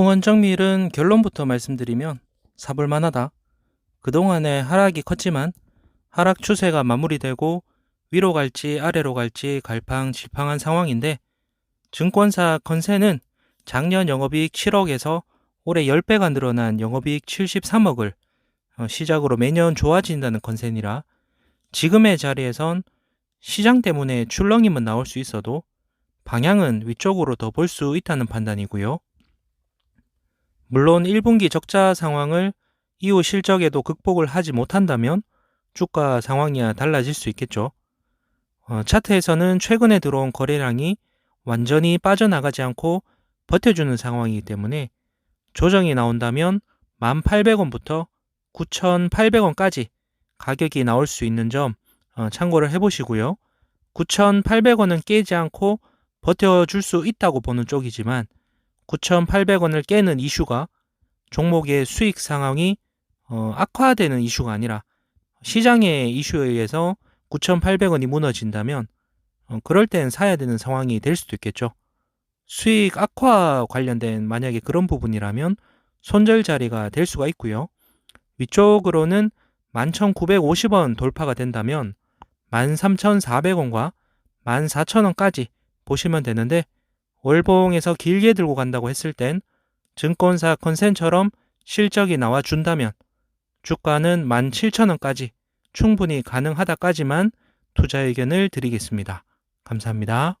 풍원 정밀은 결론부터 말씀드리면 사볼만하다. 그동안에 하락이 컸지만 하락 추세가 마무리되고 위로 갈지 아래로 갈지 갈팡질팡한 상황인데 증권사 컨센은 작년 영업이익 7억에서 올해 10배가 늘어난 영업이익 73억을 어, 시작으로 매년 좋아진다는 컨센이라 지금의 자리에선 시장 때문에 출렁임은 나올 수 있어도 방향은 위쪽으로 더 볼 수 있다는 판단이고요. 물론 1분기 적자 상황을 이후 실적에도 극복을 하지 못한다면 주가 상황이야 달라질 수 있겠죠. 어, 차트에서는 최근에 들어온 거래량이 완전히 빠져나가지 않고 버텨주는 상황이기 때문에 조정이 나온다면 1,800원부터 9,800원까지 가격이 나올 수 있는 점 어, 참고를 해보시고요. 9,800원은 깨지 않고 버텨줄 수 있다고 보는 쪽이지만 9,800원을 깨는 이슈가 종목의 수익 상황이 어, 악화되는 이슈가 아니라 시장의 이슈에 의해서 9,800원이 무너진다면 어, 그럴 땐 사야 되는 상황이 될 수도 있겠죠. 수익 악화 관련된 만약에 그런 부분이라면 손절 자리가 될 수가 있고요. 위쪽으로는 11,950원 돌파가 된다면 13,400원과 14,000원까지 보시면 되는데 월봉에서 길게 들고 간다고 했을 땐 증권사 컨센처럼 실적이 나와 준다면 주가는 17,000원까지 충분히 가능하다까지만 투자 의견을 드리겠습니다. 감사합니다.